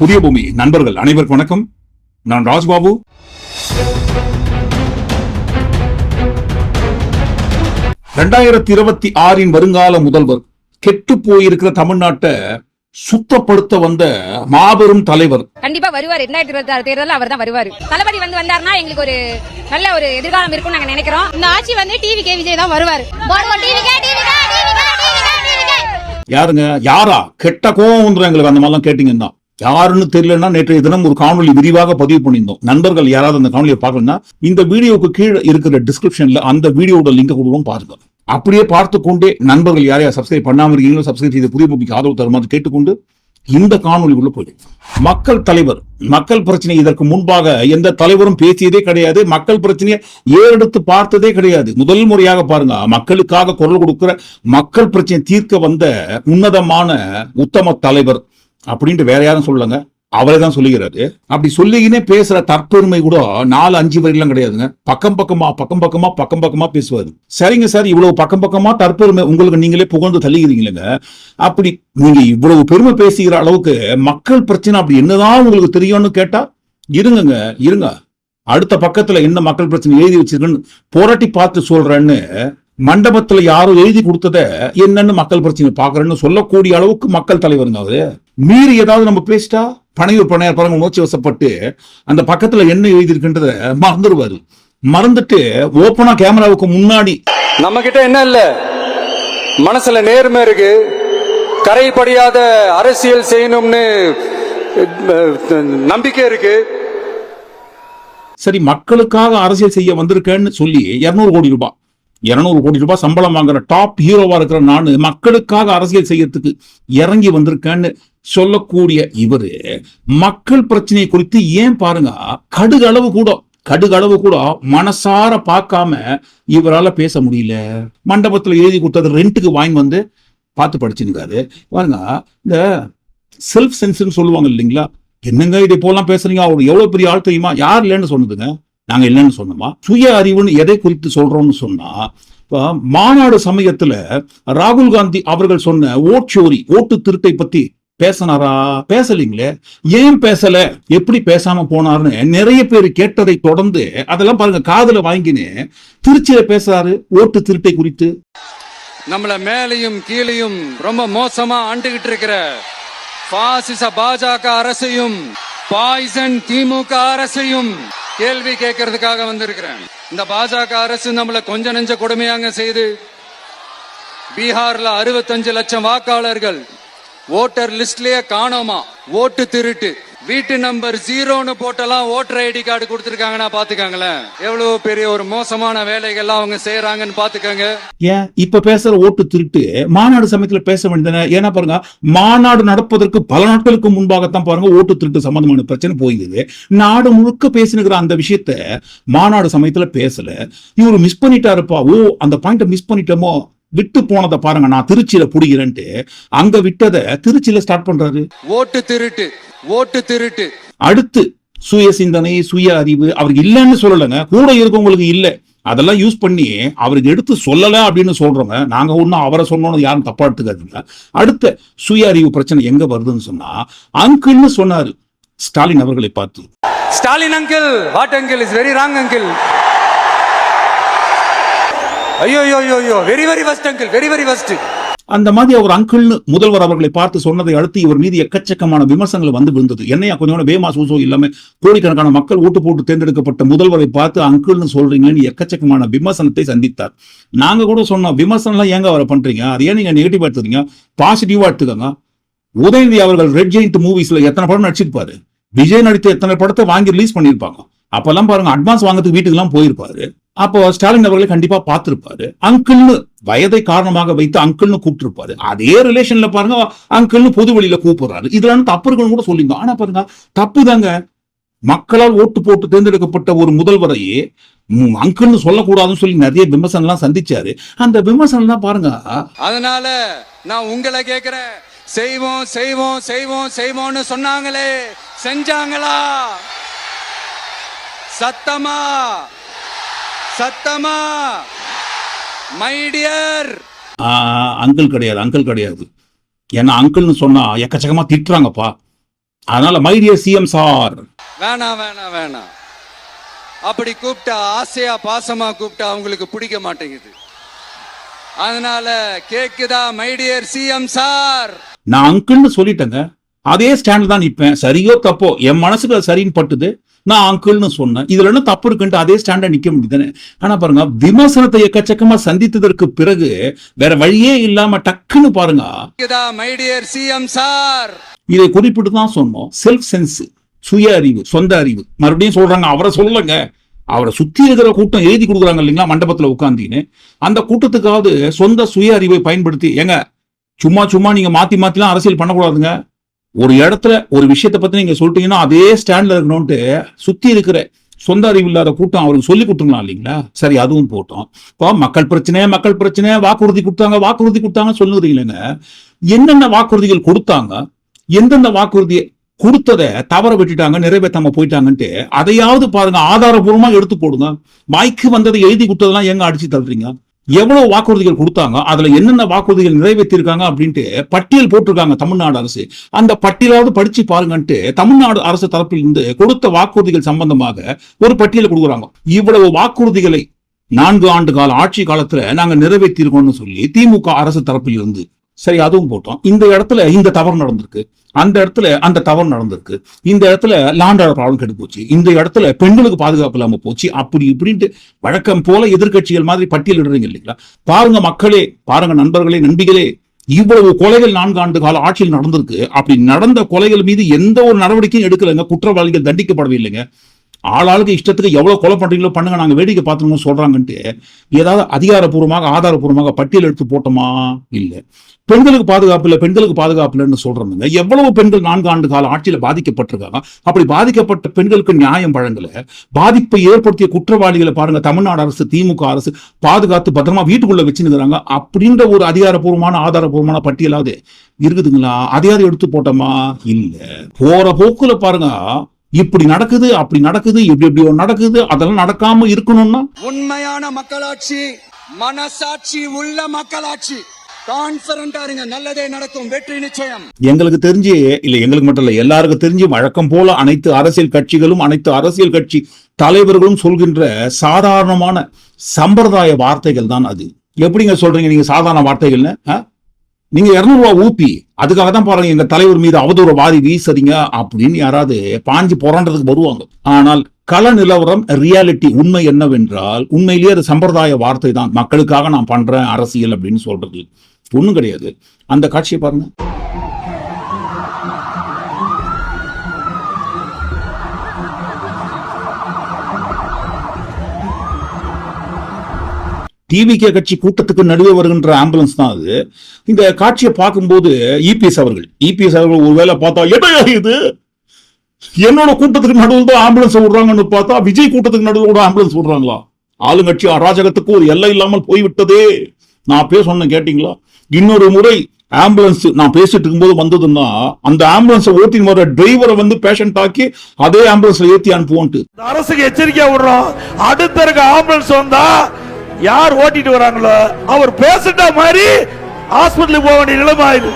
புதிய பூமி. நண்பர்கள் அனைவருக்கும் வணக்கம். நான் ராஜ்பாபு. ரெண்டாயிரத்தி இருபத்தி ஆறின் வருங்கால முதல்வர் கெட்டு போயிருக்கிற தமிழ்நாட்டை சுத்தப்படுத்த வந்த மாபெரும் தலைவர். கண்டிப்பா வருவாரு. ரெண்டாயிரத்தி இருபத்தி ஆறு தேர்தலில் அவர் தான் வருவாரு. தளபதி வந்து வந்தாருன்னா எங்களுக்கு ஒரு நல்ல ஒரு எதிர்காலம் இருக்கும்னு நாங்க நினைக்கிறோம். இந்த ஆட்சி வந்து டிவி கே விஜய் தான் வருவாரு. யாருங்க? யாரா? கெட்ட கோவம் எங்களுக்கு அந்த மாதிரிலாம் கேட்டீங்கன்னா. யாருன்னு தெரியலன்னா நேற்றைய தினம் ஒரு காணொலி விரிவாக பதிவு பண்ணியிருந்தோம். நண்பர்கள் யாராவது அந்த காணொலியை பார்க்கலன்னா இந்த வீடியோவுக்கு கீழே இருக்கிற டிஸ்கிரிப்ஷன்ல அந்த வீடியோட லிங்க் கொடுவோம் பாருங்க. அப்படியே பார்த்து கொண்டே நண்பர்கள் யாரையா சப்ஸ்கிரைப் பண்ணாம இருக்கீங்களோ சப்ஸ்கிரைப் செய்து புதிய பூமிக்கு ஆதரவு தருமாறு கேட்டுக்கொண்டு இந்த காணொலி உள்ள போய் மக்கள் தலைவர் மக்கள் பிரச்சனை இதற்கு முன்பாக எந்த தலைவரும் பேசியதே கிடையாது. மக்கள் பிரச்சனையை ஏறெடுத்து பார்த்ததே கிடையாது. முதல் முறையாக பாருங்க மக்களுக்காக குரல் கொடுக்கிற மக்கள் பிரச்சனை தீர்க்க வந்த உன்னதமான உத்தம தலைவர் அப்படின்ட்டு வேற யாரும் சொல்லுங்க அவரே தான் சொல்லுகிறாரு. அப்படி சொல்லிக்கினே பேசுற தற்பெருமை கூட நாலு அஞ்சு வரையெல்லாம் கிடையாதுங்க. பக்கம் பக்கமா பக்கம் பக்கமா பக்கம் பக்கமா பேசுவாரு. சரிங்க சார் இவ்வளவு பக்கம் பக்கமா தற்பெருமை உங்களுக்கு நீங்களே புகழ்ந்து தள்ளிக்கிறீங்களேங்க. அப்படி நீங்க இவ்வளவு பெருமை பேசுகிற அளவுக்கு மக்கள் பிரச்சனை அப்படி என்னதான் உங்களுக்கு தெரியும்னு கேட்டா இருங்கங்க இருங்க. அடுத்த பக்கத்துல என்ன மக்கள் பிரச்சனை எழுதி வச்சிருக்குன்னு போராட்டி பார்த்து சொல்றேன்னு மண்டபத்துல யாரோ எழுதி கொடுத்தத என்னன்னு மக்கள் பிரச்சனை பாக்குறேன்னு சொல்லக்கூடிய அளவுக்கு மக்கள் தலைவருங்க அவரு மீறி ஏதாவது நம்ம பேசிட்டா? பனையூர் பணையார் பாருங்க உணர்ச்சி வசப்பட்டு அந்த பக்கத்துல என்ன எழுதியிருக்குன்றத மறந்துடுவாரு. மறந்துட்டு ஓப்பனா கேமராவுக்கு முன்னாடி. நம்ம கிட்ட என்ன இல்ல? மனசுல நேர்மை இருக்கு. கரை படியாத அரசியல் செய்யணும்னு நம்பிக்கை இருக்கு. சரி மக்களுக்காக அரசியல் செய்ய வந்திருக்கேன்னு சொல்லி இருநூறு கோடி ரூபாய். இருநூறு கோடி ரூபாய் சம்பளம் வாங்குற டாப் ஹீரோவா இருக்கிற நான் மக்களுக்காக அரசியல் செய்யறதுக்கு இறங்கி வந்திருக்கேன்னு சொல்லக்கூடிய இவரு. மக்கள் பிரச்சனை குறித்து ஏன் பாருங்க கடுகு அளவு கூட கடுகு அளவு கூட மனசார பார்க்காம இவரால பேச முடியல. மண்டபத்துல எழுதி கொடுத்தது ரெண்டுக்கு வாங்கி வந்து பார்த்து படிச்சுருக்காரு. பாருங்க இந்த செல்ஃப் சென்ஸ்னு சொல்லுவாங்க இல்லைங்களா? என்னங்க இதை போலாம் பேசுறீங்க? அவர் எவ்வளவு பெரிய ஆள் தெரியுமா? யார் இல்லைன்னு சொன்னதுங்க. நாங்க இல்லைன்னு சொன்னோமா? சுய அறிவுன்னு எதை குறித்து சொல்றோம்னு சொன்னா இப்போ மாநாடு சமயத்துல ராகுல் காந்தி அவர்கள் சொன்ன ஓட்சோரி ஓட்டு திருட்டை பத்தி பேசினாரா? பேசலீங்களே. ஏன் பேசல? எப்படி பேசாம போனாருன்னு நிறைய பேர் கேட்டதை தொடர்ந்து அதெல்லாம் பாருங்க காதுல வாங்கினு திருச்சியில பேசுறாரு ஓட்டு திருட்டை குறித்து. நம்மள மேலையும் கீழையும் ரொம்ப மோசமா ஆண்டுகிட்டு இருக்கிற பாசிச பாஜக அரசையும் பாய்சன் திமுக அரசையும் கேள்வி கேட்கறதுக்காக வந்திருக்கிறேன். இந்த பாஜக அரசு நம்மள கொஞ்ச நெஞ்ச கொடுமையாங்க செய்து பீகார்ல அறுபத்தஞ்சு லட்சம் வாக்காளர்கள் ஓட்டர் லிஸ்ட்லயே காணோமா? ஓட்டு திருட்டு. வீட்டு நம்பர் ஜீரோன்னு போட்டெல்லாம் ஓட்டர் ஐடி கார்டு கொடுத்துருக்காங்கன்னா பாத்துக்காங்களேன். எவ்வளவு பெரிய ஒரு மோசமான வேலைகள்லாம் அவங்க செய்யறாங்கன்னு பாத்துக்கங்க. ஏன்? இப்ப பேசுற ஓட்டு திருட்டு மாநாடு சமயத்துல பேச வேண்டியதானே ஏன்னா பாருங்க மாநாடு நடப்பதற்கு பல நாட்களுக்கு முன்பாகத்தான் பாருங்க ஓட்டு திருட்டு சம்பந்தமான பிரச்சனை போயிருந்தது நாடு முழுக்க பேசினுக்கிற அந்த விஷயத்த மாநாடு சமயத்துல பேசல. இவரு மிஸ் பண்ணிட்டாருப்பா. ஓ அந்த பாயிண்ட மிஸ் பண்ணிட்டோமோ? விட்டு போனதை பாருங்க நான் திருச்சியில புடிக்கிறேன்ட்டு. அங்க விட்டதை திருச்சியில ஸ்டார்ட் பண்றாரு. ஓட்டு திருட்டு ஓட்டு திருட்டு. அடுத்து சுய சிந்தனை சுய அறிவு அவருக்கு இல்லைன்னு சொல்லலைங்க. கூட இருக்கவங்களுக்கு இல்லை. அதெல்லாம் யூஸ் பண்ணி அவருக்கு எடுத்து சொல்லல அப்படின்னு சொல்றோங்க நாங்க ஒன்றும் அவரை சொன்னோன்னு யாரும் தப்பா எடுத்துக்காதுங்க. அடுத்த சுய அறிவு பிரச்சனை எங்க வருதுன்னு சொன்னா அங்கிள்னு சொன்னாரு. ஸ்டாலின் அவர்களை பார்த்து. Stalin uncle what uncle is very wrong uncle ஐயோ ஐயோ ஐயோ very very first uncle very very first அந்த மாதிரி அவர் அங்கிள்னு முதல்வர் அவர்களை பார்த்து சொன்னதை அடுத்து இவர் மீது எக்கச்சக்கமான விமர்சனங்கள் வந்து விழுந்தது. என்னையா கொஞ்சம் வேமா சூசோ இல்லாம கோடிக்கணக்கான மக்கள் ஓட்டு போட்டு தேர்ந்தெடுக்கப்பட்ட முதல்வரை பார்த்து அங்கிள்னு சொல்றீங்கன்னு எக்கச்சக்கமான விமர்சனத்தை சந்தித்தார். நாங்க கூட சொன்னோம் விமர்சனம்லாம் ஏங்க அவரை பண்றீங்க? அது ஏன் நீங்க நெகட்டிவா எடுத்துறீங்க பாசிட்டிவா எடுத்துக்கோங்க உதயநிதி அவர்கள் ரெட் ஜெயிண்ட் மூவிஸ்ல எத்தனை படம் நடிச்சிருப்பாரு? விஜய் நடித்த எத்தனை படத்தை வாங்கி ரிலீஸ் பண்ணியிருப்பாங்க? அப்பெல்லாம் பாருங்க அட்வான்ஸ் வாங்குறதுக்கு வீட்டுக்கு எல்லாம் போயிருப்பாரு. அப்போ ஸ்டாலின் அவர்களை கண்டிப்பா பார்த்திருப்பாரு. அங்கிள்னு வயதை காரணமாக வைத்து அங்கிள்னு கூப்பிட்டிருப்பாரு. அதே ரிலேஷன்ல பாருங்க அங்கிள்னு பொது வழியில கூப்பிடுறாரு. இதுல தப்பு இருக்குன்னு கூட சொல்லிங்க ஆனா பாருங்க தப்பு தாங்க மக்களால் ஓட்டு போட்டு தேர்ந்தெடுக்கப்பட்ட ஒரு முதல்வரையே அங்கிள்னு சொல்லக்கூடாதுன்னு சொல்லி நிறைய விமர்சனம் எல்லாம் சந்திச்சாரு. அந்த விமர்சனம் தான் பாருங்க அதனால நான் உங்களை கேக்குறேன் செய்வோம் செய்வோம் செய்வோம் செய்வோம்னு சொன்னாங்களே. செஞ்சாங்களா? சத்தமா? சத்தமா? மை டியர் அங்கிள் கிடையாது அங்கிள் கிடையாது. ஏன்னா அங்கிள்னு சொன்னா எக்கச்சக்கமா திட்டுறாங்கப்பா. அதனால மைடிய சிஎம் சார் வேணாம் வேணாம் வேணாம் அப்படி கூப்பிட்டா ஆசையா பாசமா கூப்பிட்டா அவங்களுக்கு பிடிக்க மாட்டேங்குது. அதனால கேக்குதா மைடியர் சிஎம் சார் நான் அங்கிள்னு சொல்லிட்டேங்க. அதே ஸ்டாண்ட் தான் நிப்பேன். சரியோ தப்போ என் மனசுக்கு சரின்னு பட்டுது. நான் அங்கிள்னு சொன்னேன். இதுல என்ன தப்பு இருக்குன்ட்டு அதே ஸ்டாண்ட நிக்க முடியுதானே ஆனா பாருங்க விமர்சனத்தை எக்கச்சக்கமா சந்தித்ததற்கு பிறகு வேற வழியே இல்லாம டக்குன்னு பாருங்க. இதை குறிப்பிட்டு தான் சொன்னோம். செல்ஃப் சென்ஸ் சுய அறிவு சொந்த அறிவு. மறுபடியும் சொல்றாங்க அவரை சொல்லுங்க அவரை சுத்தி இருக்கிற கூட்டம் எழுதி கொடுக்குறாங்க இல்லைங்களா மண்டபத்துல உட்காந்தின்னு அந்த கூட்டத்துக்காவது சொந்த சுய அறிவை பயன்படுத்தி ஏங்க சும்மா சும்மா நீங்க மாத்தி மாத்திலாம் அரசியல் பண்ணக்கூடாதுங்க. ஒரு இடத்துல ஒரு விஷயத்தை பத்தி நீங்க சொல்லிட்டீங்கன்னா அதே ஸ்டாண்ட்ல இருக்கணும்ட்டு சுத்தி இருக்கிற சொந்த அறிவு இல்லாத கூட்டம் அவருக்கு சொல்லி கொடுத்துருக்கலாம் இல்லைங்களா? சரி அதுவும் போட்டோம். இப்போ மக்கள் பிரச்சனை மக்கள் பிரச்சனை வாக்குறுதி கொடுத்தாங்க வாக்குறுதி கொடுத்தாங்க சொல்லுறீங்களேங்க என்னென்ன வாக்குறுதிகள் கொடுத்தாங்க எந்தெந்த வாக்குறுதியை கொடுத்ததை தவற விட்டுட்டாங்க நிறைவேற்றாம போயிட்டாங்கன்ட்டு அதையாவது பாருங்க ஆதாரபூர்வமா எடுத்து போடுங்க. வாய்க்கு வந்ததை எழுதி கொடுத்ததெல்லாம் எங்க அடிச்சு தள்ளுறீங்க? எவ்வளவு வாக்குறுதிகள் கொடுத்தாங்க? அதுல என்னென்ன வாக்குறுதிகள் நிறைவேற்றிருக்காங்க அப்படின்ட்டு பட்டியல் போட்டிருக்காங்க தமிழ்நாடு அரசு. அந்த பட்டியலாவது படிச்சு பாருங்கன்ட்டு தமிழ்நாடு அரசு தரப்பில் இருந்து கொடுத்த வாக்குறுதிகள் சம்பந்தமாக ஒரு பட்டியல் கொடுக்குறாங்க. இவ்வளவு வாக்குறுதிகளை நான்கு ஆண்டு கால ஆட்சி காலத்துல நாங்க நிறைவேற்றிருக்கோம்னு சொல்லி திமுக அரசு தரப்பில் இருந்து சரி அதுவும் போட்டோம். இந்த இடத்துல இந்த தவறு நடந்திருக்கு. அந்த இடத்துல அந்த தவறு நடந்திருக்கு. இந்த இடத்துல லாண்டோட ப்ராப்ளம் கெட்டு போச்சு. இந்த இடத்துல பெண்களுக்கு பாதுகாப்பு இல்லாம போச்சு. அப்படி இப்படின்ட்டு வழக்கம் போல எதிர்கட்சிகள் மாதிரி பட்டியலிடுறீங்க இல்லைங்களா? பாருங்க மக்களே பாருங்க நண்பர்களே நண்பிகளே. இவ்வளவு கொலைகள் நான்கு ஆண்டு கால ஆட்சியில் நடந்திருக்கு. அப்படி நடந்த கொலைகள் மீது எந்த ஒரு நடவடிக்கையும் எடுக்கலைங்க. குற்றவாளிகள் தண்டிக்கப்படவில்லைங்க ஆளாளுக்கு இஷ்டத்துக்கு எவ்வளவு கொலை பண்றீங்களோ பண்ணுங்க நாங்க வேடிக்கை பார்த்துருவோம் சொல்றாங்கன்ட்டு ஏதாவது அதிகாரப்பூர்வமாக ஆதாரப்பூர்வமாக பட்டியல் எடுத்து போட்டோமா? இல்ல. பெண்களுக்கு பாதுகாப்பு இல்லை பெண்களுக்கு பாதுகாப்பு இல்லைன்னு சொல்றாங்க எவ்வளவு பெண்கள் நான்கு ஆண்டு கால ஆட்சியில பாதிக்கப்பட்டிருக்காங்க? அப்படி பாதிக்கப்பட்ட பெண்களுக்கு நியாயம் வழங்கல. பாதிப்பை ஏற்படுத்திய குற்றவாளிகளை பாருங்க தமிழ்நாடு அரசு திமுக அரசு பாதுகாத்து பத்திரமா வீட்டுக்குள்ள வச்சுருக்கிறாங்க அப்படின்ற ஒரு அதிகாரப்பூர்வமான ஆதாரப்பூர்வமான பட்டியலாவது இருக்குதுங்களா? அதையாவது எடுத்து போட்டோமா? இல்ல. போற போக்குல பாருங்க இப்படி நடக்குது அப்படி நடக்குது இப்படி எப்படியோ நடக்குது அதெல்லாம் நடக்காம இருக்கணும்னா? உண்மையான மக்களாட்சி மனசாட்சி உள்ள மக்களாட்சி. கான்பிடண்டா இருங்க நல்லதே நடக்கும் வெற்றி நிச்சயம். எங்களுக்கு தெரிஞ்சு இல்ல எங்களுக்கு மட்டும் இல்ல எல்லாருக்கும் தெரிஞ்சு வழக்கம் போல அனைத்து அரசியல் கட்சிகளும் அனைத்து அரசியல் கட்சி தலைவர்களும் சொல்கின்ற சாதாரணமான சம்பிரதாய வார்த்தைகள் தான் அது. எப்படிங்க சொல்றீங்க நீங்க சாதாரண வார்த்தைகள்னு? நீங்க இருநூறு ரூபா ஊப்பி அதுக்காக தான் பாருங்க எங்க தலைவர் மீது அவதூறு வாரி வீசறீங்க அப்படின்னு யாராவது பாஞ்சு புரண்டதுக்கு வருவாங்க. ஆனால் கள நிலவரம் ரியாலிட்டி உண்மை என்னவென்றால் உண்மையிலேயே அது சம்பிரதாய வார்த்தை தான். மக்களுக்காக நான் பண்றேன் அரசியல் அப்படின்னு சொல்றது. ஒண்ணும் கிடையாது. அந்த காட்சியை பாருங்க. டிவிகே கட்சி கூட்டத்துக்கு நடுவே வருகின்ற ஆம்புலன்ஸ் தான் அது. இந்த காட்சியை பார்க்கும்போது இபிஎஸ் அவர்கள் இபிஎஸ் அவர்கள் ஒருவேளை பார்த்தா என்ன இது? என்னோட கூட்டத்துக்கு நடுவில் தான் ஆம்புலன்ஸ் விடுறாங்கன்னு பார்த்தா விஜய் கூட்டத்துக்கு நடுவில் கூட ஆம்புலன்ஸ் விடுறாங்களா ஆளுங்கட்சி அராஜகத்துக்கு ஒரு எல்லை இல்லாமல் போய்விட்டதே. நான் அப்பயே சொன்னேன் கேட்டீங்களா? இன்னொரு முறை ஆம்புலன்ஸ் நான் பேசிட்டு இருக்கும்போது வந்ததுன்னா அந்த ஆம்புலன்ஸை ஓட்டின் வர டிரைவரை வந்து பேஷண்ட் ஆக்கி அதே ஆம்புலன்ஸ்ல ஏத்தி அனுப்புவோன்ட்டு. அரசுக்கு எச்சரிக்கையா விடுறோம். அடுத்த இருக்க ஆம்புலன்ஸ் வந்தா யார் ஓட்டிட்டு வராங்களோ அவர் பேசிட்ட மாதிரி ஹாஸ்பிட்டலுக்கு போக வேண்டிய நிலைமை ஆயுது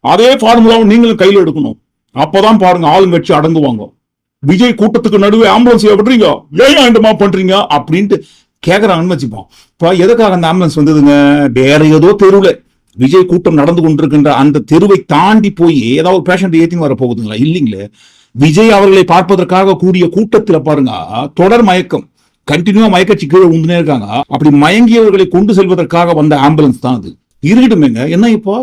அதே ஃபார்முலாவை நீங்களும் கையில எடுக்கணும். அப்பதான் பாருங்க ஆளுங்கட்சி அடங்குவாங்க. விஜய் கூட்டத்துக்கு நடுவே ஆம்புலன்ஸ் விடுறீங்க ஏன் வேண்டுமா பண்றீங்க? அப்படின்ட்டு கேட்கறாங்கன்னு வச்சுப்போம். இப்ப எதுக்காக அந்த ஆம்புலன்ஸ் வந்ததுங்க? வேற ஏதோ தெருவில். விஜய் கூட்டம் நடந்து கொண்டிருக்கின்ற அந்த தெருவை தாண்டி போய் ஏதாவது பேஷண்ட் ஏத்தி வர போகுதுங்களா? இல்லைங்களே. விஜய் அவர்களை பார்ப்பதற்காக கூடிய கூட்டத்தில் பாருங்க தொடர் மயக்கம். கண்டினியூவா மயக்கச்சி கீழே உந்துனே இருக்காங்க. அப்படி மயங்கியவர்களை கொண்டு செல்வதற்காக வந்த ஆம்புலன்ஸ் தான் அது. இருக்கட்டுமேங்க என்ன இப்போ?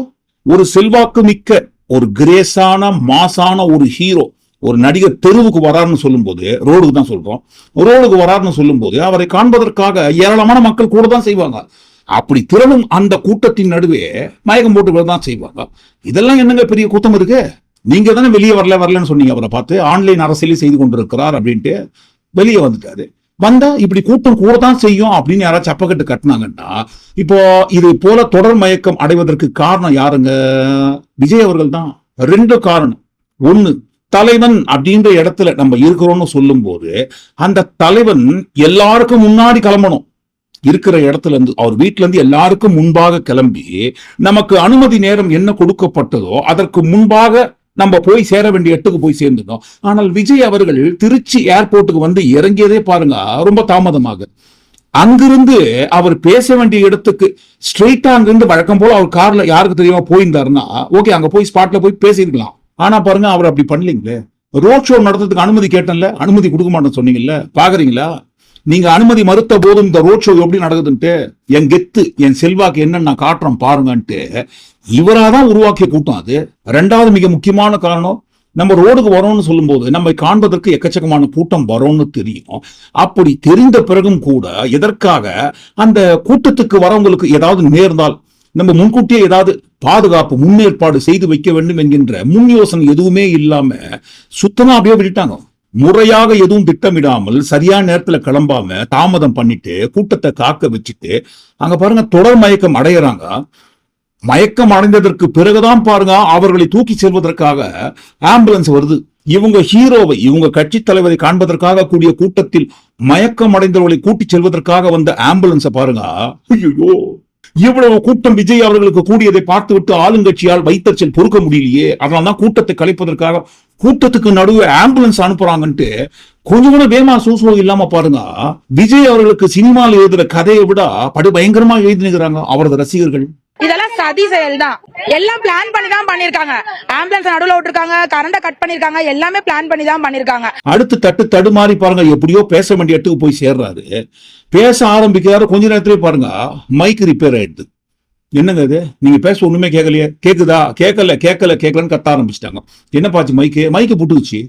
ஒரு செல்வாக்கு மிக்க ஒரு கிரேஸான மாசான ஒரு ஹீரோ ஒரு நடிகர் தெருவுக்கு வராருன்னு சொல்லும்போது ரோடுக்கு தான் சொல்றோம். ரோடுக்கு வராருன்னு சொல்லும்போது அவரை காண்பதற்காக ஏராளமான மக்கள் கூட தான் செய்வாங்க. அப்படி திரளும் அந்த கூட்டத்தின் நடுவே மயக்கம் போட்டு தான் செய்வாங்க. இதெல்லாம் என்னங்க பெரிய கூட்டம் இருக்கு? நீங்க தானே வெளியே வரல வரலன்னு சொன்னீங்க அவரை பார்த்து. ஆன்லைன் அரசியலே செய்து கொண்டிருக்கிறார் அப்படின்ட்டு வெளியே வந்துட்டாரு. வந்தா இப்படி கூட்டம் கூட தான் செய்யும் அப்படின்னு யாராச்சும் அப்பக்கட்டு கட்டினாங்கன்னா இப்போ இது போல தொடர் மயக்கம் அடைவதற்கு காரணம் யாருங்க? விஜய் அவர்கள் தான். ரெண்டு காரணம். ஒண்ணு தலைவன் அப்படின்ற இடத்துல நம்ம இருக்கிறோம்னு சொல்லும்போது அந்த தலைவன் எல்லாருக்கும் முன்னாடி கிளம்பணும். இருக்கிற இடத்துல இருந்து அவர் வீட்டுல இருந்து எல்லாருக்கும் முன்பாக கிளம்பி நமக்கு அனுமதி நேரம் என்ன கொடுக்கப்பட்டதோ அதற்கு முன்பாக நம்ம போய் சேர வேண்டிய இடத்துக்கு போய் சேர்ந்துட்டோம். ஆனால் விஜய் அவர்கள் திருச்சி ஏர்போர்ட்டுக்கு வந்து இறங்கியதே பாருங்க ரொம்ப தாமதமாக அங்கிருந்து அவர் பேச வேண்டிய இடத்துக்கு ஸ்ட்ரெயிட்டா அங்கிருந்து வழக்கம் போல அவர் கார்ல யாருக்கு தெரியாம போயிருந்தாருன்னா ஓகே அங்க போய் ஸ்பாட்ல போய் பேசியிருக்கலாம். ஆனா பாருங்க அவர் அப்படி பண்ணலீங்களே. ரோட் ஷோ நடத்துறதுக்கு அனுமதி கேட்டேன்ல அனுமதி கொடுக்க மாட்டேன்னு சொன்னீங்கல்ல பாக்குறீங்களா? நீங்க அனுமதி மறுத்த போதும் இந்த ரோட் ஷோ எப்படி நடக்குதுன்ட்டு என் கெத்து என் செல்வாக்கு என்னன்னு நான் காட்டுறேன் பாருங்கன்ட்டு இவராதான் உருவாக்கிய கூட்டம் அது. ரெண்டாவது மிக முக்கியமான காரணம் நம்ம ரோடுக்கு வரோம்னு சொல்லும்போது நம்ம காண்பதற்கு எக்கச்சக்கமான கூட்டம் வரோம்னு தெரியும். அப்படி தெரிந்த பிறகும் கூட எதற்காக அந்த கூட்டத்துக்கு வரவங்களுக்கு ஏதாவது நேர்ந்தால் நம்ம முன்கூட்டியே ஏதாவது பாதுகாப்பு முன்னேற்பாடு செய்து வைக்க வேண்டும் என்கின்ற முன் யோசனை எதுவுமே இல்லாம சுத்தமா அப்படியே விட்டுட்டாங்க. முறையாக எதுவும் திட்டமிடாமல் சரியான நேரத்துல கிளம்பாம தாமதம் பண்ணிட்டு கூட்டத்தை காக்க வச்சுட்டு அங்க பாருங்க தொடர் மயக்கம் அடையிறாங்க. மயக்கம் அடைந்ததற்கு பிறகுதான் பாருங்க அவர்களை தூக்கி செல்வதற்காக ஆம்புலன்ஸ் வருது. இவங்க ஹீரோவை இவங்க கட்சி தலைவரை காண்பதற்காக கூடிய கூட்டத்தில் மயக்கம் அடைந்தவர்களை கூட்டிச் செல்வதற்காக வந்த ஆம்புலன்ஸ பாருங்க. ஐயோ இவ்வளவு கூட்டம் விஜய் அவர்களுக்கு கூடியதை பார்த்துவிட்டு ஆளுங்கட்சியால் வைத்தறிச்சல் பொறுக்க முடியலையே. அதனால்தான் கூட்டத்தை கலைப்பதற்காக கூட்டத்துக்கு நடுவே ஆம்புலன்ஸ் அனுப்புறாங்கன்ட்டு கொஞ்சம் கூட வேமா சூசோ இல்லாம பாருங்க. விஜய் அவர்களுக்கு சினிமாவில் எழுதுற கதையை விட படு பயங்கரமா எழுதினுக்கிறாங்க அவரது ரசிகர்கள். இதெல்லாம் சதி செயல் தான் எல்லாம் பிளான் பண்ணி தான் பண்ணிருக்காங்க. ஆம்புலன்ஸ் நடுவுல விட்டுருக்காங்க கரண்ட கட் பண்ணிருக்காங்க எல்லாமே பிளான் பண்ணி தான் பண்ணிருக்காங்க. அடுத்து தட்டு தடுமாறி பாருங்க எப்படியோ பேச வேண்டிய இடத்துக்கு போய் சேர்றாரு. பேச ஆரம்பிக்கிறாரு கொஞ்ச நேரத்திலே பாருங்க மைக் ரிப்பேர் ஆயிடுது. என்னங்க இது? நீங்க பேச ஒண்ணுமே கேட்கலையே. கேக்குதா? கேட்கல கேட்கல கேட்கலன்னு கத்த ஆரம்பிச்சிட்டாங்க. என்ன பாச்சு மைக்கு மைக்கு புட்டுக்குச்சு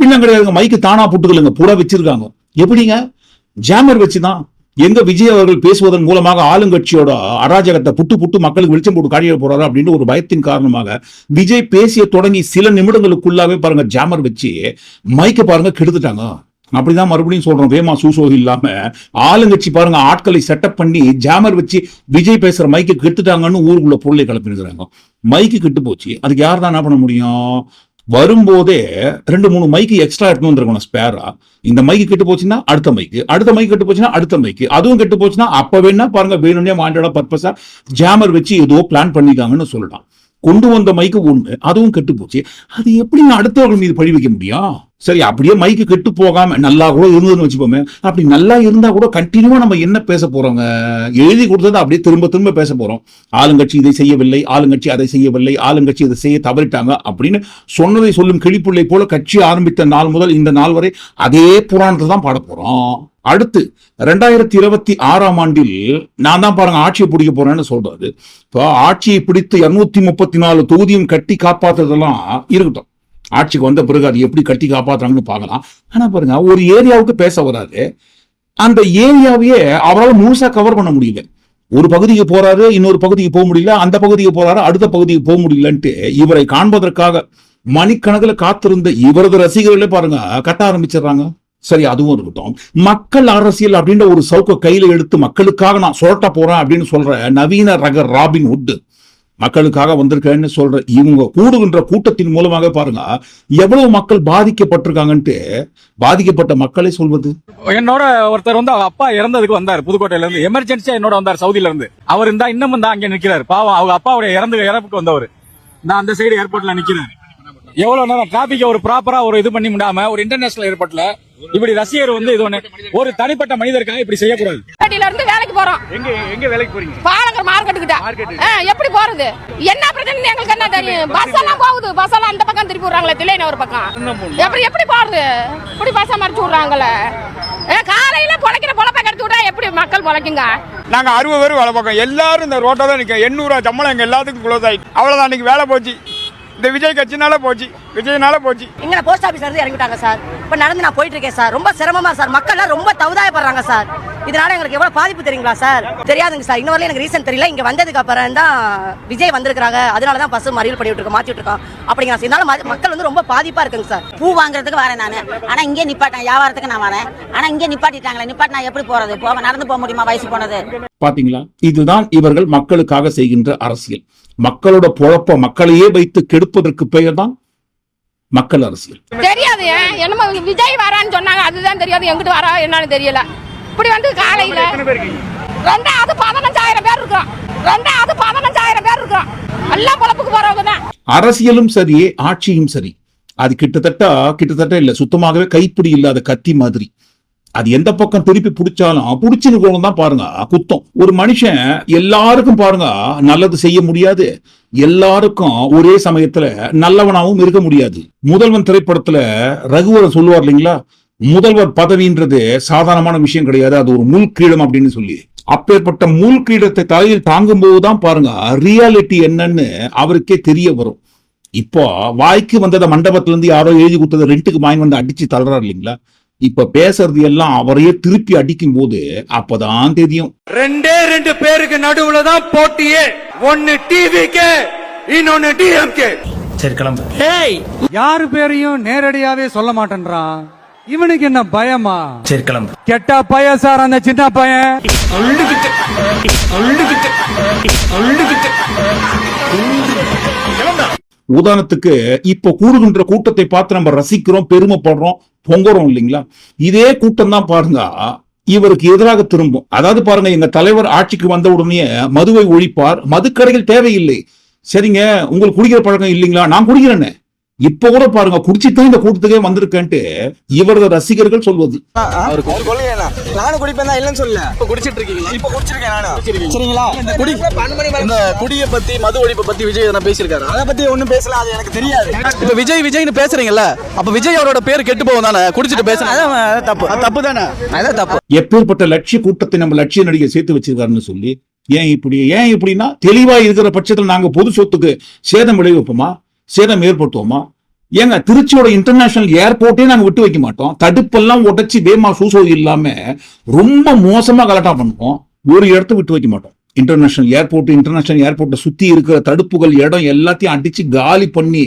அப்படிலாம் கிடையாதுங்க. மைக்கு தானா புட்டுக்கலுங்க. பூரா வச்சிருக்காங்க. எப்படிங்க? ஜாமர் வச்சுதான் எங்க விஜய் அவர்கள் பேசுவதன் மூலமாக ஆளுங்கட்சியோட அராஜகத்தை புட்டு புட்டு மக்களுக்கு வெளிச்சம் போட்டு காட்டிட போறாரு அப்படின்னு ஒரு பயத்தின் காரணமாக விஜய் பேசிய தொடங்கி சில நிமிடங்களுக்குள்ளாவே பாருங்க ஜாமர் வச்சு மைக்க பாருங்க கெடுத்துட்டாங்க. அப்படிதான் மறுபடியும் சொல்றோம். வேமா சூசோ இல்லாம ஆளுங்கட்சி பாருங்க ஆட்களை செட்டப் பண்ணி ஜாமர் வச்சு விஜய் பேசுற மைக்கு கெடுத்துட்டாங்கன்னு ஊருக்குள்ள பொருளை கிளப்பினுக்கிறாங்க மைக்கு கெட்டு போச்சு. அதுக்கு யார் தான் என்ன பண்ண முடியும்? வரும்போதே ரெண்டு மூணு மைக்கு எக்ஸ்ட்ரா எடுத்து வந்துருக்கணும் ஸ்பேரா இந்த மைக்கு கெட்டு போச்சுன்னா அடுத்த மைக்கு அடுத்த மைக் கெட்டு போச்சுன்னா அடுத்த மைக்கு அதுவும் கெட்டு போச்சுன்னா அப்ப வேணா பாருங்க வேணும்னே மாண்டோட பர்பஸா ஜாமர் வச்சு ஏதோ பிளான் பண்ணிருக்காங்கன்னு சொல்லலாம். கொண்டு வந்த மைக்கு ஒண்ணு அதுவும் கெட்டு போச்சு. அது எப்படி அடுத்தவர்கள் மீது பழி வைக்க முடியும்? சரி அப்படியே மைக்கு கெட்டு போகாம நல்லா கூட இருந்ததுன்னு வச்சுப்போமே அப்படி நல்லா இருந்தா கூட கண்டினியூவா நம்ம என்ன பேச போறோங்க? எழுதி கொடுத்ததை அப்படியே திரும்ப திரும்ப பேச போறோம். ஆளுங்கட்சி இதை செய்யவில்லை ஆளுங்கட்சி அதை செய்யவில்லை ஆளுங்கட்சி இதை செய்ய தவறிட்டாங்க அப்படின்னு சொன்னதை சொல்லும் கிளிப்புள்ளை போல கட்சி ஆரம்பித்த நாள் முதல் இந்த நாள் வரை அதே புராணத்தை தான் பாட போறோம். அடுத்து ரெண்டாயிரத்தி இருபத்தி ஆறாம் ஆண்டில் நான் தான் பாருங்க ஆட்சியை பிடிக்க போறேன்னு சொல்றாரு. இப்போ ஆட்சியை பிடித்து இருநூத்தி முப்பத்தி நாலு தொகுதியும் கட்டி காப்பாத்துறதெல்லாம் இருக்கட்டும். ஆட்சிக்கு வந்த பிறகு அது எப்படி கட்டி காப்பாத்துறாங்கன்னு பார்க்கலாம். ஆனா பாருங்க ஒரு ஏரியாவுக்கு பேச வராது. அந்த ஏரியாவையே அவரால் முழுசா கவர் பண்ண முடியல. ஒரு பகுதிக்கு போறாரு இன்னொரு பகுதிக்கு போக முடியல அந்த பகுதிக்கு போறாரு அடுத்த பகுதிக்கு போக முடியலன்ட்டு இவரை காண்பதற்காக மணிக்கணக்கில் காத்திருந்த இவரது ரசிகர்களே பாருங்க கட்ட ஆரம்பிச்சிடுறாங்க. சரி அதுவும் இருக்கட்டும். மக்கள் அரசியல் அப்படின்ற ஒரு சவுக்க கையில எடுத்து மக்களுக்காக நான் சுரட்ட போறேன் அப்படின்னு சொல்ற நவீன ரக ராபின் உட் மக்களுக்காக வந்திருக்கேன்னு சொல்ற இவங்க கூடுகின்ற கூட்டத்தின் மூலமாக பாருங்க எவ்வளவு மக்கள் பாதிக்கப்பட்டிருக்காங்கன்ட்டு பாதிக்கப்பட்ட மக்களை சொல்வது. என்னோட ஒருத்தர் வந்து அப்பா இறந்ததுக்கு வந்தார் புதுக்கோட்டையில இருந்து. எமர்ஜென்சியா என்னோட வந்தார் சவுதியில இருந்து. அவர் இருந்தா இன்னமும் தான் அங்க நிக்கிறார். பாவம் அவங்க அப்பாவுடைய இறந்து இறப்புக்கு வந்தவர். நான் அந்த சைடு ஏர்போர்ட்ல நிக்கிறேன் எவ்வளவு நேரம் டிராபிக் ஒரு ப்ராப்பரா ஒரு இது பண்ணி முடியாம ஒரு இன்டர்நேஷனல் ஏர்போர்ட்ல இப்படி ரசிகர் வந்து இது ஒண்ணு ஒரு தனிப்பட்ட மனிதருக்காக இப்படி செய்யக்கூடாது. கட்டில இருந்து வேலைக்கு போறோம். எங்க எங்க வேலைக்கு போறீங்க? பாலங்கர் மார்க்கெட்டு கிட்ட. ஆ, எப்படி போறது? என்ன பிரச்சனை எங்களுக்கு என்ன தெரியும்? பஸ் எல்லாம் போகுது. பஸ் எல்லாம் அந்த பக்கம் திருப்பி விடுறாங்களே தில்லைன ஒரு பக்கம். எப்படி எப்படி போறது? இப்படி பஸ்ஸை மறைச்சு விடுறாங்களே. ஏ, காலையில பொழைக்கிற பொழப்பை கெடுத்து விட்டா எப்படி மக்கள் பொழைக்குங்க? நாங்க அறுபது பேர் வேலை பார்க்கோம் எல்லாரும் இந்த ரோட்டை தான் நிற்கும் எண்ணூறு ரூபா சம்பளம் எங்க எல்லாத்துக்கும் க்ளோஸ் ஆயிட்டு. அவ்வளவுதான். அன்னைக்கு வேலை போச்சு. இந்த விஜய் கட்சினால போச்சு. விஜய்னால போச்சு. இங்க போஸ்ட் ஆபீஸ்ல இருந்து இறங்கிட்டாங்க சார். இப்ப நடந்து நான் போயிட்டு இருக்கேன் சார். ரொம்ப சிரமமா சார். மக்கள்லாம் ரொம்ப தவுதாயப்படுறாங்க சார். இதனால எங்களுக்கு எவ்வளவு பாதிப்பு தெரியுங்களா சார்? தெரியாதுங்க சார். இன்ன வரையும் எனக்கு ரீசன் தெரியல. இங்க வந்ததுக்கு அப்புறம் தான் விஜய் வந்திருக்காங்க அதனால தான் பஸ் மறியல் பண்ணி விட்டுருக்கோம் மாத்தி விட்டுருக்கோம் அப்படிங்க சார் இதனால மக்கள் வந்து ரொம்ப பாதிப்பா இருக்குங்க சார். பூ வாங்குறதுக்கு வரேன் நான். ஆனா இங்கே நிப்பாட்டேன். வியாபாரத்துக்கு நான் வரேன். ஆனா இங்கே நிப்பாட்டிட்டாங்களே. நிப்பாட்டினா எப்படி போறது? போக நடந்து போக முடியுமா? வயசு போனது. பாத்தீங்களா? இதுதான் இவர்கள் மக்களுக்காக செய்கின்ற அரசியல். மக்களோட பொழப்ப மக்களையே வைத்து கெடுப்பதற்கு பெயர் தான் மக்கள் அரசியல். தெரியாது என்னமோ விஜய் வரான்னு சொன்னாங்க அதுதான் தெரியாது. எங்கிட்டு வரா என்னன்னு தெரியல. இப்படி வந்து காலையில ரெண்டாவது பதினஞ்சாயிரம் பேர் இருக்கோம். ரெண்டாவது பதினஞ்சாயிரம் பேர் இருக்கோம். எல்லாம் பொழப்புக்கு போறவங்க தான். அரசியலும் சரி ஆட்சியும் சரி. அது கிட்டத்தட்ட கிட்டத்தட்ட இல்ல சுத்தமாகவே கைப்பிடி இல்லாத கத்தி மாதிரி. அது எந்த பக்கம் திருப்பி பிடிச்சாலும் பிடிச்சிருக்கவங்க தான் பாருங்க குத்தம். ஒரு மனுஷன் எல்லாருக்கும் பாருங்க நல்லது செய்ய முடியாது. எல்லாருக்கும் ஒரே சமயத்துல நல்லவனாவும் இருக்க முடியாது. முதல்வன் திரைப்படத்துல ரகுவரன் சொல்லுவார் இல்லைங்களா? முதல்வர் பதவின்றது சாதாரணமான விஷயம் கிடையாது அது ஒரு முள் கிரீடம் அப்படின்னு சொல்லி. அப்பேற்பட்ட முள் கிரீடத்தை தலையில் தாங்கும் போதுதான் பாருங்க ரியாலிட்டி என்னன்னு அவருக்கே தெரிய வரும். இப்போ வாய்க்கு வந்ததை மண்டபத்துல இருந்து யாரோ எழுதி கொடுத்தத ரெண்டுக்கு வாங்கி வந்து அடிச்சு தள்ளுறாரு இல்லைங்களா? இப்ப பேசுறது எல்லாம் அவரையே திருப்பி அடிக்கும் போது அப்பதான் தெரியும். ரெண்டே ரெண்டு பேருக்கு நடுவுல தான் போட்டியே. ஒன்னு டிவிக்கு இன்னொன்னு டிஎம்கே சரி கிளம்பு. யாரு பேரையும் நேரடியாவே சொல்ல மாட்டேன்றான். இவனுக்கு என்ன பயமா? சரி கிளம்பு. கெட்டா பையன் சார் அந்த சின்ன பையன். உதாரணத்துக்கு இப்போ கூடுகின்ற கூட்டத்தை பார்த்து நம்ம ரசிக்கிறோம் பெருமைப்படுறோம் பொங்குறோம் இல்லைங்களா? இதே கூட்டம் தான் பாருங்க இவருக்கு எதிராக திரும்பும். அதாவது பாருங்க எங்க தலைவர் ஆட்சிக்கு வந்த உடனே மதுவை ஒழிப்பார். மதுக்கடைகள் தேவையில்லை. சரிங்க உங்களுக்கு குடிக்கிற பழக்கம் இல்லைங்களா? நான் குடிக்கிறேன்னு இப்ப கூட பாருங்க குடிச்சுட்டு இந்த கூட்டத்துக்கே வந்திருக்கேன்ட்டு இவரது ரசிகர்கள் சொல்வது. நானும் குடிப்பேன் தான் இல்லைன்னு சொல்லல. இப்ப குடிச்சிட்டு இருக்கீங்களா இப்ப குடிச்சிருக்கேன் நானும் சரிங்களா? இந்த குடி இந்த குடிய பத்தி மது ஒழிப்பை பத்தி விஜய் எதனா பேசியிருக்காரு? அதை பத்தி ஒண்ணும் பேசல அது எனக்கு தெரியாது. இப்ப விஜய் விஜய்னு பேசுறீங்கல்ல அப்ப விஜய் அவரோட பேர் கெட்டு போகும் தானே? குடிச்சிட்டு பேசுறேன் அதான் தப்பு. அது தப்பு தானே? அதான் தப்பு. எப்பேற்பட்ட லட்சிய கூட்டத்தை நம்ம லட்சிய நடிகை சேர்த்து வச்சிருக்காருன்னு சொல்லி ஏன் இப்படி ஏன் இப்படின்னா தெளிவா இருக்கிற பட்சத்தில் நாங்க பொது சொத்துக்கு சேதம் விளைவிப்போமா? சேதம் ஏற்படுத்துவோமா? ஏங்க திருச்சியோட இன்டர்நேஷனல் ஏர்போர்ட்டே நாங்கள் விட்டு வைக்க மாட்டோம். தடுப்பெல்லாம் உடைச்சி வேமா சூசோ இல்லாம ரொம்ப மோசமா கலட்டா பண்ணுவோம். ஒரு இடத்த விட்டு வைக்க மாட்டோம். இன்டர்நேஷனல் ஏர்போர்ட் இன்டர்நேஷனல் ஏர்போர்ட்டை சுத்தி இருக்கிற தடுப்புகள் இடம் எல்லாத்தையும் அடிச்சு காலி பண்ணி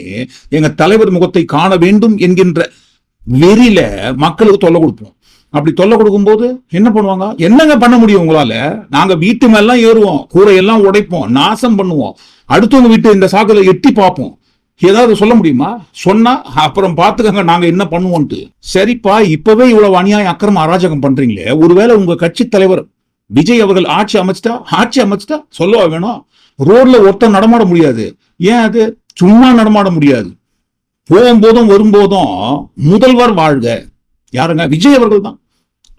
எங்க தலைவர் முகத்தை காண வேண்டும் என்கின்ற வெறியில மக்களுக்கு தொல்லை கொடுப்போம். அப்படி தொல்லை கொடுக்கும்போது என்ன பண்ணுவாங்க? என்னங்க பண்ண முடியும் உங்களால? நாங்க வீட்டு மேலாம் ஏறுவோம் கூரையெல்லாம் உடைப்போம் நாசம் பண்ணுவோம். அடுத்தவங்க வீட்டு இந்த சாக்குல எட்டி பார்ப்போம். ஏதாவது சொல்ல முடியுமா? சொன்னா அப்புறம் பாத்துக்கங்க நாங்க என்ன பண்ணுவோம்ட்டு சரிப்பா இப்பவே இவ்வளவு அநியாயம் அக்கிரம அராஜகம் பண்றீங்களே. ஒருவேளை உங்க கட்சி தலைவர் விஜய் அவர்கள் ஆட்சி அமைச்சிட்டா? ஆட்சி அமைச்சிட்டா? சொல்லவா வேணும் ரோட்ல ஒருத்தர் நடமாட முடியாது. ஏன் அது? சும்மா நடமாட முடியாது. போகும்போதும் வரும்போதும் முதல்வர் வாழ்க. யாருங்க? விஜய் அவர்கள் தான்.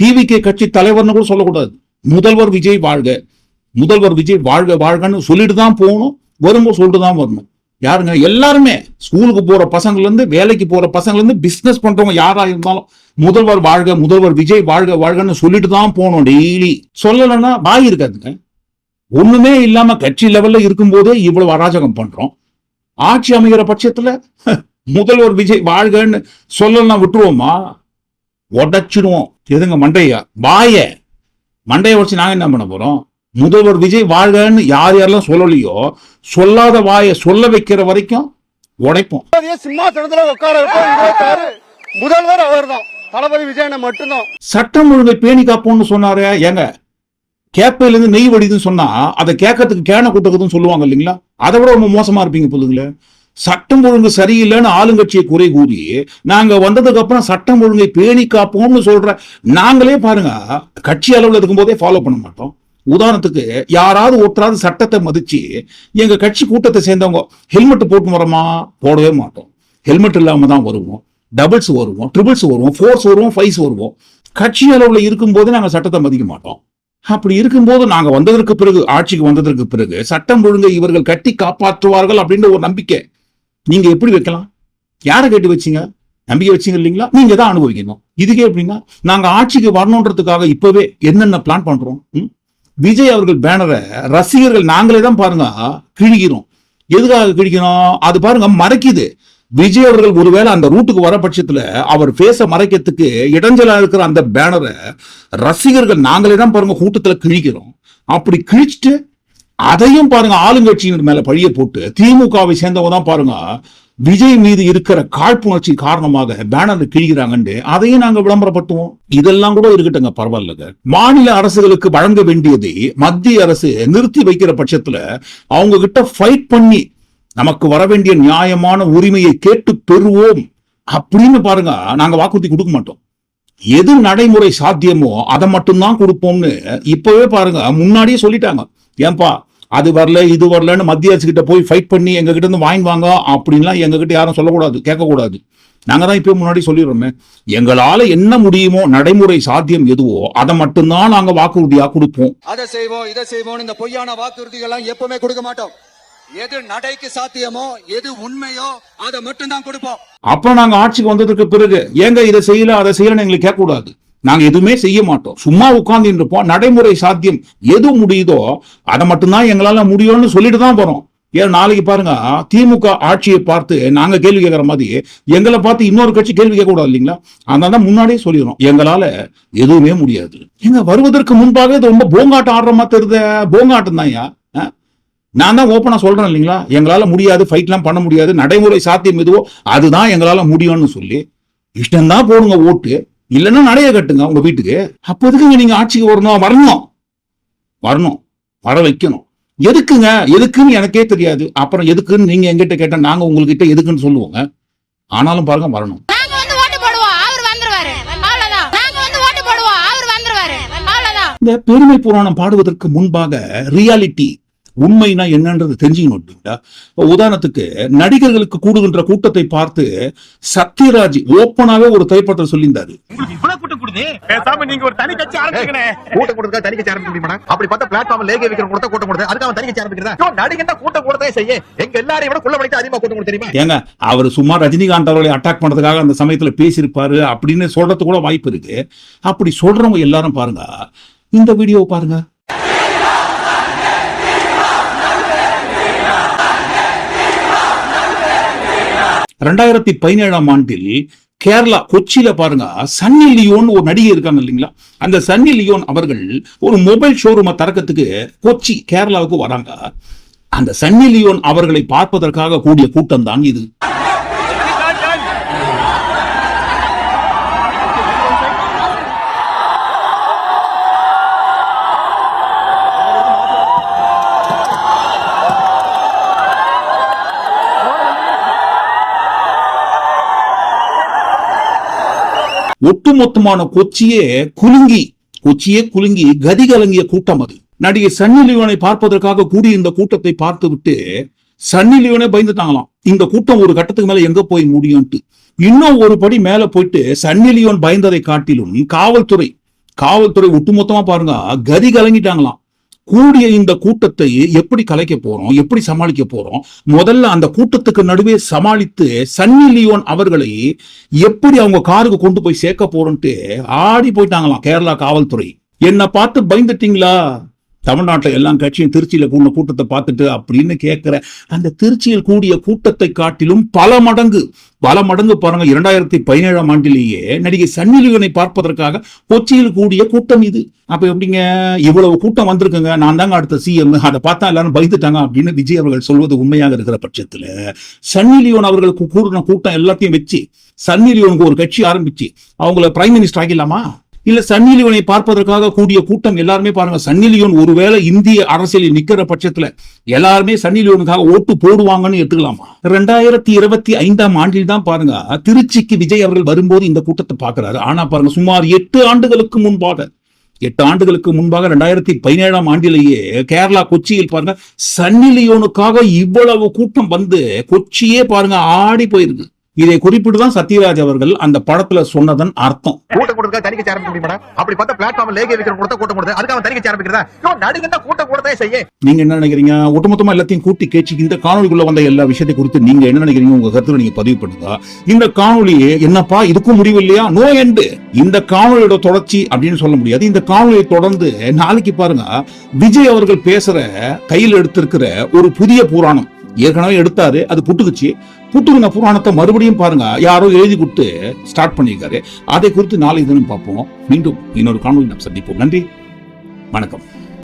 டிவிகே கட்சி தலைவர்னு கூட சொல்லக்கூடாது. முதல்வர் விஜய் வாழ்க. முதல்வர் விஜய் வாழ்க வாழ்கன்னு சொல்லிட்டு தான் போகணும். வரும்போது சொல்லிட்டு தான் வரணும். யாருங்க? எல்லாருமே ஸ்கூலுக்கு போற பசங்கள்லேருந்து வேலைக்கு போற பசங்கள்லேருந்து பிஸ்னஸ் பண்றவங்க யாரா இருந்தாலும் முதல்வர் வாழ்க முதல்வர் விஜய் வாழ்க வாழ்கன்னு சொல்லிட்டு தான் போனோம் டெய்லி சொல்லலைன்னா வாய் இருக்காதுங்க. ஒண்ணுமே இல்லாம கட்சி லெவல்ல இருக்கும்போதே இவ்வளவு அராஜகம் பண்றோம். ஆட்சி அமைகிற பட்சத்துல முதல்வர் விஜய் வாழ்கன்னு சொல்லலாம் விட்டுருவோமா? உடச்சிடுவோம். எதுங்க மண்டையா? வாய. மண்டையை வச்சு நாங்க என்ன பண்ண போறோம்? முதல்வர் விஜய் வாழ்கன்னு யார் யாரெல்லாம் சொல்லலையோ சொல்லாத வாயை சொல்ல வைக்கிற வரைக்கும் உடைப்போம். சிம்மாசனத்துல உட்கார முதல்வர் அவர்தான். தளபதி விஜயனை மட்டும்தான். சட்டம் ஒழுங்கை பேணி காப்போம்னு சொன்னாரு ஏங்க? கேப்பையில இருந்து நெய் வடிதுன்னு சொன்னா அதை கேட்கறதுக்கு கேன கூட்டக்குதுன்னு சொல்லுவாங்க இல்லைங்களா? அதை விட ரொம்ப மோசமா இருப்பீங்க புதுங்களே சட்டம் ஒழுங்கு சரியில்லைன்னு ஆளுங்கட்சியை குறை கூறி நாங்க வந்ததுக்கு அப்புறம் சட்டம் ஒழுங்கை பேணி காப்போம்னு சொல்ற நாங்களே பாருங்க கட்சி அளவுல இருக்கும்போதே ஃபாலோ பண்ண மாட்டோம். உதாரணத்துக்கு யாராவது ஒருத்தராவது சட்டத்தை மதிச்சு எங்க கட்சி கூட்டத்தை சேர்ந்தவங்க ஹெல்மெட் போட்டு வரோமா போடவே மாட்டோம். ஹெல்மெட் இல்லாம தான் வருவோம். டபுள்ஸ் வருவோம் ட்ரிபிள்ஸ் வருவோம் ஃபோர்ஸ் வருவோம் ஃபைவ்ஸ் வருவோம். கட்சி அளவில் இருக்கும்போது நாங்கள் சட்டத்தை மதிக்க மாட்டோம். அப்படி இருக்கும்போது நாங்க வந்ததற்கு பிறகு ஆட்சிக்கு வந்ததற்கு பிறகு சட்டம் ஒழுங்கை இவர்கள் கட்டி காப்பாற்றுவார்கள் அப்படின்ற ஒரு நம்பிக்கை நீங்க எப்படி வைக்கலாம்? யாரை கேட்டு வச்சீங்க? நம்பிக்கை வச்சீங்க இல்லைங்களா? நீங்க தான் அனுபவிக்கணும். இதுக்கே எப்படின்னா நாங்க ஆட்சிக்கு வரணுன்றதுக்காக இப்பவே என்னென்ன பிளான் பண்றோம்? ம்? விஜய் அவர்கள் பேனரை ரசிகர்கள் நாங்களே தான் பாருங்க கிழிக்கிறோம். எதுக்காக கிழிக்கிறோம்? அது பாருங்க மறைக்குது. விஜய் அவர்கள் ஒருவேளை அந்த ரூட்டுக்கு வர பட்சத்துல அவர் பேச மறைக்கிறதுக்கு இடைஞ்சலா இருக்கிற அந்த பேனரை ரசிகர்கள் நாங்களே தான் பாருங்க கூட்டத்துல கிழிக்கிறோம். அப்படி கிழிச்சிட்டு அதையும் பாருங்க ஆளுங்கட்சியினர் மேல பழிய போட்டு திமுகவை சேர்ந்தவங்க தான் பாருங்க விஜய் மீது இருக்கிற காழ்ப்புணர்ச்சி காரணமாக பேனர் கிழிகிறாங்கன்னு அதையும் நாங்க விளம்பரப்படுத்துவோம். இதெல்லாம் கூட இருக்கட்டுங்க பரவாயில்லங்க. மாநில அரசுகளுக்கு வழங்க வேண்டியதை மத்திய அரசு நிறுத்தி வைக்கிற பட்சத்துல அவங்க கிட்ட ஃபைட் பண்ணி நமக்கு வர வேண்டிய நியாயமான உரிமையை கேட்டு பெறுவோம் அப்படின்னு பாருங்க நாங்க வாக்குறுதி கொடுக்க மாட்டோம். எது நடைமுறை சாத்தியமோ அதை மட்டும்தான் கொடுப்போம்னு இப்பவே பாருங்க முன்னாடியே சொல்லிட்டாங்க. ஏன்பா அது வரல இது வரலன்னு மத்திய அரசு கிட்ட போய் ஃபைட் பண்ணி எங்க கிட்ட இருந்து வாங்கிவாங்க அப்படின்லாம் எங்க கிட்ட யாரும் சொல்லக்கூடாது கேட்கக்கூடாது. நாங்க தான் இப்போ முன்னாடி சொல்லிடுறோமே. எங்களால என்ன முடியுமோ நடைமுறை சாத்தியம் எதுவோ அதை மட்டும்தான் நாங்க வாக்குறுதியா கொடுப்போம். அதை செய்வோம் இதை செய்வோம் இந்த பொய்யான வாக்குறுதிகள்லாம் எப்பவுமே கொடுக்க மாட்டோம். எது நடைக்கு சாத்தியமோ எது உண்மையோ அதை மட்டும் தான் கொடுப்போம். அப்ப நாங்க ஆட்சிக்கு வந்ததுக்கு பிறகு ஏங்க இதை செய்யல அதை செய்யலன்னு எங்களுக்கு கேட்கக்கூடாது. நாங்க எதுவுமே செய்ய மாட்டோம். சும்மா உட்கார்ந்து இருப்போம் நடைமுறை சாத்தியம் எது முடியுதோ அதை மட்டும்தான் எங்களால முடியும்னு சொல்லிட்டு தான் போறோம். ஏன் நாளைக்கு பாருங்க திமுக ஆட்சியை பார்த்து நாங்க கேள்வி கேட்கிற மாதிரி எங்களை பார்த்து இன்னொரு கட்சி கேள்வி கேட்க கூடாது இல்லைங்களா? அதனால தான் முன்னாடியே சொல்லிடுறோம். எங்களால எதுவுமே முடியாது. எங்க வருவதற்கு முன்பாக இது ரொம்ப போங்காட்டம் ஆடுற மாதிரி தெரியுது. போங்காட்டம் தான் நான் தான் ஓப்பனா சொல்றேன் இல்லைங்களா? எங்களால முடியாது ஃபைட்லாம் பண்ண முடியாது நடைமுறை சாத்தியம் எதுவோ அதுதான் எங்களால முடியும்னு சொல்லி இஷ்டம்தான் போடுங்க ஓட்டு. இல்லைன்னா நடைய கட்டுங்க உங்க வீட்டுக்கு. அப்போ எதுக்குங்க நீங்க ஆட்சிக்கு வரணும்? வரணும். வரணும். வர வைக்கணும். எதுக்குங்க? எதுக்குன்னு எனக்கே தெரியாது. அப்புறம் எதுக்குன்னு நீங்க எங்கிட்ட கேட்டா நாங்க உங்ககிட்ட எதுக்குன்னு சொல்லுவோங்க. ஆனாலும் பாருங்க வரணும். இந்த பெருமை புராணம் பாடுவதற்கு முன்பாக ரியாலிட்டி உண்மைனா என்னன்றது தெரிஞ்சுக்கணும் இப்ப உதாரணத்துக்கு நடிகர்களுக்கு கூடுகின்ற கூட்டத்தை பார்த்து சத்யராஜ் ஓப்பனாவே ஒரு திரைப்படத்தில் சொல்லியிருந்தாரு. பேசாம நீங்க ஒரு தனி கட்சி ஆரம்பிச்சுக்கணே கூட்டம் கொடுத்தா தனி கட்சி ஆரம்பிக்க முடியுமா அப்படி பார்த்தா பிளாட்ஃபார்ம் லேகே வைக்கிற கொடுத்தா கூட்டம் கொடுத்தா அதுக்கு அவன் தனி கட்சி ஆரம்பிக்கிறதா? நடிகை கூட்டம் கொடுத்தே செய்ய. எங்க எல்லாரையும் விட குள்ள அதிகமா கூட்டம் கொடுத்து தெரியுமா? ஏங்க அவர் சும்மா ரஜினிகாந்த் அவர்களை அட்டாக் பண்றதுக்காக அந்த சமயத்துல பேசியிருப்பாரு அப்படின்னு சொல்றது கூட வாய்ப்பு இருக்கு. அப்படி சொல்றவங்க எல்லாரும் பாருங்க இந்த வீடியோவை பாருங்க. ரெண்டாயிரத்தி பதினேழாம் ஆண்டில் கேரளா கொச்சியில பாருங்க சன்னி லியோன் ஒரு நடிகை இருக்காங்க இல்லைங்களா? அந்த சன்னி லியோன் அவர்கள் ஒரு மொபைல் ஷோரூமை திறக்கிறதுக்கு கொச்சி கேரளாவுக்கு வராங்க. அந்த சன்னி லியோன் அவர்களை பார்ப்பதற்காக கூடிய கூட்டம் தான் இது. ஒட்டுமொத்தமான கொச்சியே குலுங்கி கொச்சியே குலுங்கி கதி கலங்கிய கூட்டம் அது. நடிகை சன்னி லியோனை பார்ப்பதற்காக கூடி இந்த கூட்டத்தை பார்த்து விட்டு சன்னி லியோனே பயந்துட்டாங்களாம். இந்த கூட்டம் ஒரு கட்டத்துக்கு மேல எங்க போய் முடியும்ட்டு இன்னும் ஒரு படி மேல போயிட்டு சன்னி லியோன் பயந்ததை காட்டிலும் காவல்துறை காவல்துறை ஒட்டுமொத்தமா பாருங்க கதி கலங்கிட்டாங்களாம். கூடிய இந்த கூட்டத்தை எப்படி கலைக்க போறோம்? எப்படி சமாளிக்க போறோம்? முதல்ல அந்த கூட்டத்துக்கு நடுவே சமாளித்து சன்னி லியோன் அவர்களை எப்படி அவங்க காருக்கு கொண்டு போய் சேர்க்க போறோம்ட்டு ஆடி போயிட்டாங்களாம் கேரளா காவல்துறை. என்ன பார்த்து பயந்துட்டீங்களா? தமிழ்நாட்டில் எல்லா கட்சியும் திருச்சியில கூடின கூட்டத்தை பார்த்துட்டு அப்படின்னு கேட்கிற அந்த திருச்சியில் கூடிய கூட்டத்தை காட்டிலும் பல மடங்கு பல மடங்கு பாருங்க இரண்டாயிரத்தி பதினேழாம் ஆண்டிலேயே நடிகை சன்னிலியோனை பார்ப்பதற்காக கொச்சியில் கூடிய கூட்டம் இது. அப்ப எப்படிங்க? இவ்வளவு கூட்டம் வந்திருக்குங்க. நான் தாங்க அடுத்த சிஎம் அதை பார்த்தா எல்லாரும் பயந்துட்டாங்க அப்படின்னு விஜய் அவர்கள் சொல்வது உண்மையாக இருக்கிற பட்சத்துல சன்னிலியோன் அவர்களுக்கு கூடின கூட்டம் எல்லாத்தையும் வச்சு சன்னிலியோனுக்கு ஒரு கட்சி ஆரம்பிச்சு அவங்கள பிரைம் மினிஸ்டர் ஆகிடலாமா இல்ல சன்னி லியோனை பார்ப்பதற்காக கூடிய கூட்டம் எல்லாருமே பாருங்க. சன்னி லியோன் ஒருவேளை இந்திய அரசியலில் நிக்கிற பட்சத்துல எல்லாருமே சன்னி லியோனுக்காக ஓட்டு போடுவாங்கன்னு எடுத்துக்கலாமா? ரெண்டாயிரத்தி இருபத்தி ஐந்தாம் ஆண்டில் தான் பாருங்க திருச்சிக்கு விஜய் அவர்கள் வரும்போது இந்த கூட்டத்தை பாக்குறாரு ஆனா பாருங்க சுமார் எட்டு ஆண்டுகளுக்கு முன்பாக எட்டு ஆண்டுகளுக்கு முன்பாக ரெண்டாயிரத்தி பதினேழாம் ஆண்டிலேயே கேரளா கொச்சியில் பாருங்க சன்னி லியோனுக்காக இவ்வளவு கூட்டம் வந்து கொச்சியே பாருங்க ஆடி போயிருக்கு. இதை குறிப்பிட்டு தான் சத்யராஜ் அவர்கள் அந்த படத்துல சொன்னதன் அர்த்தம். கூட்டம் கொடுத்தா கட்சி ஆரம்பிக்க முடியுமா அப்படி பார்த்தா பிளாட்ஃபார்ம் லேகே வைக்கிற கொடுத்தா கூட்டம் கொடுத்தா அதுக்கு அவன் கட்சி ஆரம்பிக்கிறதா நடிகை கூட்டம் கொடுத்தே செய்ய. நீங்க என்ன நினைக்கிறீங்க? ஒட்டுமொத்தமா எல்லாத்தையும் கூட்டி கேச்சு இந்த காணொலிக்குள்ள வந்த எல்லா விஷயத்தை குறித்து நீங்க என்ன நினைக்கிறீங்க? உங்க கருத்துல நீங்க பதிவு பண்ணுங்க இந்த காணொலி என்னப்பா இதுக்கும் முடிவு இல்லையா? நோ எண்டு இந்த காணொலியோட தொடர்ச்சி அப்படின்னு சொல்ல முடியாது. இந்த காணொலியை தொடர்ந்து நாளைக்கு பாருங்க விஜய் அவர்கள் பேசுற கையில் எடுத்திருக்கிற ஒரு புதிய புராணம். ஏற்கனவே எடுத்தாரு அது புட்டுக்குச்சு புட்டுக்குன புராணத்தை மறுபடியும் பாருங்க. யாரோ எழுதி கொடுத்து ஸ்டார்ட் பண்ணியிருக்காரு. அதை குறித்து நாளை தினம் பார்ப்போம். மீண்டும் இன்னொரு காணொலி நாம் சந்திப்போம். நன்றி. வணக்கம்.